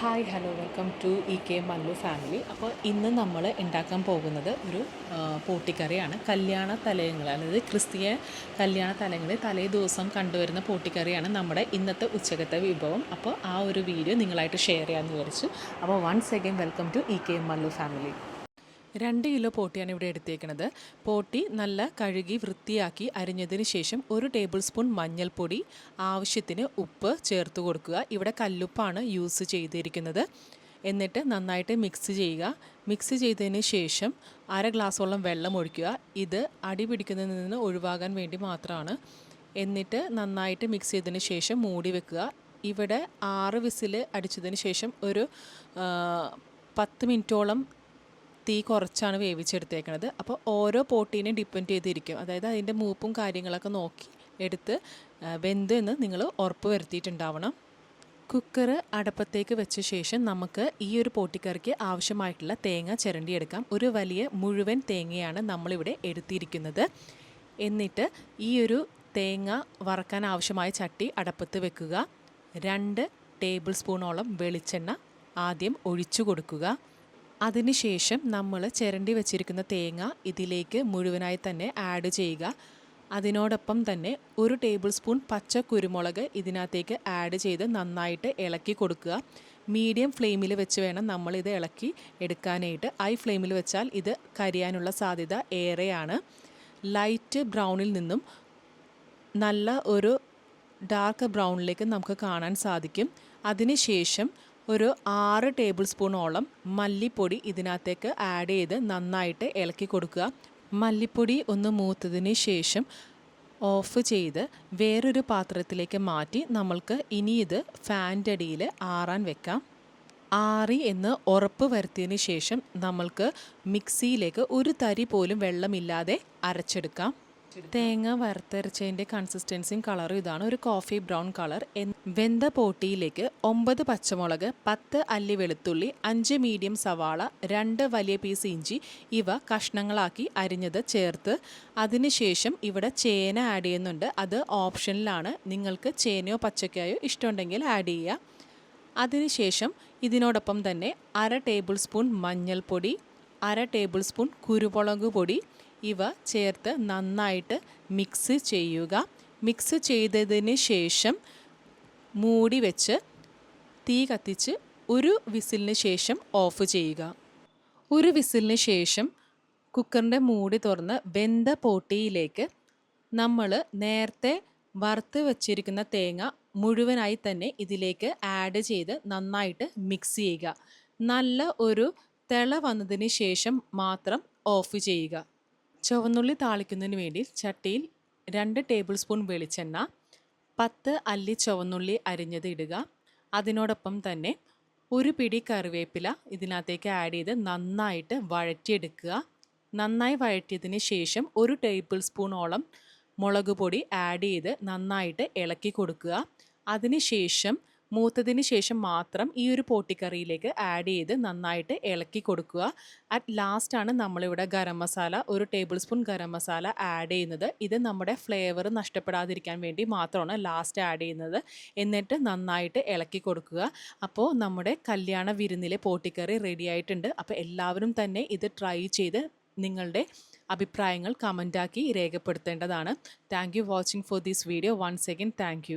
Hi hello welcome to E K Mallu family. അപ്പോൾ ഇന്ന് നമ്മൾ ഉണ്ടാക്കാൻ പോകുന്നത് ഒരു പോട്ടിക്കറിയാണ്. കല്യാണ തലയങ്ങൾ അതായത് ക്രിസ്തീയ കല്യാണ തലയങ്ങളിൽ തലേ ദിവസം കണ്ടുവരുന്ന പോട്ടിക്കറിയാണ് നമ്മുടെ ഇന്നത്തെ ഉച്ചകത്തെ വിഭവം. അപ്പോൾ ആ ഒരു വീഡിയോ നിങ്ങളായിട്ട് ഷെയർ ചെയ്യാമെന്ന് വിചാരിച്ചു. അപ്പോൾ once again welcome to E K Mallu family. രണ്ട് കിലോ പോട്ടിയാണ് ഇവിടെ എടുത്തേക്കുന്നത് പോട്ടി നല്ല കഴുകി വൃത്തിയാക്കി അരിഞ്ഞതിന് ശേഷം ഒരു ടേബിൾ സ്പൂൺ മഞ്ഞൾപ്പൊടി ആവശ്യത്തിന് ഉപ്പ് ചേർത്ത് കൊടുക്കുക. ഇവിടെ കല്ലുപ്പാണ് യൂസ് ചെയ്തിരിക്കുന്നത്. എന്നിട്ട് നന്നായിട്ട് മിക്സ് ചെയ്യുക. മിക്സ് ചെയ്തതിന് ശേഷം അര ഗ്ലാസോളം വെള്ളം ഒഴിക്കുക. ഇത് അടി പിടിക്കുന്നതിൽ നിന്ന് ഒഴിവാകാൻ വേണ്ടി മാത്രമാണ്. എന്നിട്ട് നന്നായിട്ട് മിക്സ് ചെയ്തതിന് ശേഷം മൂടി വെക്കുക. ഇവിടെ ആറ് വിസിൽ അടിച്ചതിന് ശേഷം ഒരു പത്ത് മിനിറ്റോളം തീ കുറച്ചാണ് വേവിച്ചെടുത്തേക്കുന്നത് അപ്പോൾ ഓരോ പോട്ടീനെയും ഡിപ്പെൻഡ് ചെയ്തിരിക്കും. അതായത് അതിന്റെ മൂപ്പും കാര്യങ്ങളൊക്കെ നോക്കി എടുത്ത് വെന്ത് എന്ന് നിങ്ങൾ ഉറപ്പ് വരുത്തിയിട്ടുണ്ടാവണം. കുക്കർ അടപ്പത്തേക്ക് വെച്ച ശേഷം നമുക്ക് ഈ ഒരു പോട്ടിക്കറിക്ക് ആവശ്യമായിട്ടുള്ള തേങ്ങ ചിരണ്ടിയെടുക്കാം. ഒരു വലിയ മുഴുവൻ തേങ്ങയാണ് നമ്മളിവിടെ എടുത്തിരിക്കുന്നത്. എന്നിട്ട് ഈ ഒരു തേങ്ങ വറക്കാൻ ആവശ്യമായ ചട്ടി അടപ്പത്ത് വെക്കുക. രണ്ട് ടേബിൾ സ്പൂണോളം വെളിച്ചെണ്ണ ആദ്യം ഒഴിച്ചു കൊടുക്കുക. അതിനുശേഷം നമ്മൾ ചിരണ്ടി വെച്ചിരിക്കുന്ന തേങ്ങ ഇതിലേക്ക് മുഴുവനായി തന്നെ ആഡ് ചെയ്യുക. അതിനോടൊപ്പം തന്നെ ഒരു ടേബിൾ സ്പൂൺ പച്ച കുരുമുളക് ഇതിനകത്തേക്ക് ആഡ് ചെയ്ത് നന്നായിട്ട് ഇളക്കി കൊടുക്കുക. മീഡിയം ഫ്ലെയിമിൽ വെച്ച് വേണം നമ്മളിത് ഇളക്കി എടുക്കാനായിട്ട്. ഹൈ ഫ്ലെയിമിൽ വെച്ചാൽ ഇത് കരിയാനുള്ള സാധ്യത ഏറെയാണ്. ലൈറ്റ് ബ്രൗണിൽ നിന്നും നല്ല ഒരു ഡാർക്ക് ബ്രൗണിലേക്ക് നമുക്ക് കാണാൻ സാധിക്കും. അതിനുശേഷം ഒരു ആറ് ടേബിൾ സ്പൂണോളം മല്ലിപ്പൊടി ഇതിനകത്തേക്ക് ആഡ് ചെയ്ത് നന്നായിട്ട് ഇളക്കി കൊടുക്കുക. മല്ലിപ്പൊടി ഒന്ന് മൂത്തതിന് ശേഷം ഓഫ് ചെയ്ത് വേറൊരു പാത്രത്തിലേക്ക് മാറ്റി നമ്മൾക്ക് ഇനി ഇത് ഫാന്റെ അടിയിൽ ആറാൻ വെക്കാം. ആറി എന്ന് ഉറപ്പ് വരുത്തിയതിന് ശേഷം നമ്മൾക്ക് മിക്സിയിലേക്ക് ഒരു തരി പോലും വെള്ളമില്ലാതെ അരച്ചെടുക്കാം. തേങ്ങ വറുത്തരച്ചതിന്റെ കൺസിസ്റ്റൻസിയും കളറും ഇതാണ്. ഒരു കോഫി ബ്രൗൺ കളർ വെന്ത പോട്ടിയിലേക്ക് ഒമ്പത് പച്ചമുളക് പത്ത് അല്ലി വെളുത്തുള്ളി അഞ്ച് മീഡിയം സവാള രണ്ട് വലിയ പീസ് ഇഞ്ചി ഇവ കഷ്ണങ്ങളാക്കി അരിഞ്ഞത് ചേർത്ത് അതിനുശേഷം ഇവിടെ ചേന ആഡ് ചെയ്യുന്നുണ്ട്. അത് ഓപ്ഷനിലാണ്. നിങ്ങൾക്ക് ചേനയോ പച്ചക്കായോ ഇഷ്ടമുണ്ടെങ്കിൽ ആഡ് ചെയ്യുക. അതിനുശേഷം ഇതിനോടൊപ്പം തന്നെ അര ടേബിൾ സ്പൂൺ മഞ്ഞൾപ്പൊടി അര ടേബിൾ സ്പൂൺ കുരുമുളക് പൊടി ഇവ ചേർത്ത് നന്നായിട്ട് മിക്സ് ചെയ്യുക. മിക്സ് ചെയ്തതിന് ശേഷം മൂടി വെച്ച് തീ കത്തിച്ച് ഒരു വിസിലിന് ശേഷം ഓഫ് ചെയ്യുക. ഒരു വിസിലിന് ശേഷം കുക്കറിന്റെ മൂടി തുറന്ന് വെന്ത പോട്ടിയിലേക്ക് നമ്മൾ നേരത്തെ വറുത്ത് വച്ചിരിക്കുന്ന തേങ്ങ മുഴുവനായി തന്നെ ഇതിലേക്ക് ആഡ് ചെയ്ത് നന്നായിട്ട് മിക്സ് ചെയ്യുക. നല്ല ഒരു തിള വന്നതിന് ശേഷം മാത്രം ഓഫ് ചെയ്യുക. ചുവന്നുള്ളി താളിക്കുന്നതിന് വേണ്ടി ചട്ടിയിൽ രണ്ട് ടേബിൾ സ്പൂൺ വെളിച്ചെണ്ണ പത്ത് അല്ലി ചുവന്നുള്ളി അരിഞ്ഞത് ഇടുക. അതിനോടൊപ്പം തന്നെ ഒരു പിടി കറിവേപ്പില ഇതിനകത്തേക്ക് ആഡ് ചെയ്ത് നന്നായിട്ട് വഴറ്റിയെടുക്കുക. നന്നായി വഴറ്റിയതിന് ശേഷം ഒരു ടേബിൾ സ്പൂണോളം മുളക് പൊടി ആഡ് ചെയ്ത് നന്നായിട്ട് ഇളക്കി കൊടുക്കുക. അതിനുശേഷം മൂത്തതിന് ശേഷം മാത്രം ഈ ഒരു പോട്ടിക്കറിയിലേക്ക് ആഡ് ചെയ്ത് നന്നായിട്ട് ഇളക്കി കൊടുക്കുക. അറ്റ് ലാസ്റ്റാണ് നമ്മളിവിടെ ഗരം മസാല ഒരു table spoon garam masala add ചെയ്യുന്നത്. ഇത് നമ്മുടെ ഫ്ലേവർ നഷ്ടപ്പെടാതിരിക്കാൻ വേണ്ടി മാത്രമാണ് ലാസ്റ്റ് ആഡ് ചെയ്യുന്നത്. എന്നിട്ട് നന്നായിട്ട് ഇളക്കി കൊടുക്കുക. അപ്പോൾ നമ്മുടെ കല്യാണ വിരുന്നിലെ പോട്ടിക്കറി റെഡി ആയിട്ടുണ്ട്. അപ്പോൾ എല്ലാവരും തന്നെ ഇത് ട്രൈ ചെയ്ത് നിങ്ങളുടെ അഭിപ്രായങ്ങൾ കമന്റാക്കി രേഖപ്പെടുത്തേണ്ടതാണ്. Thank you watching for this video once again thank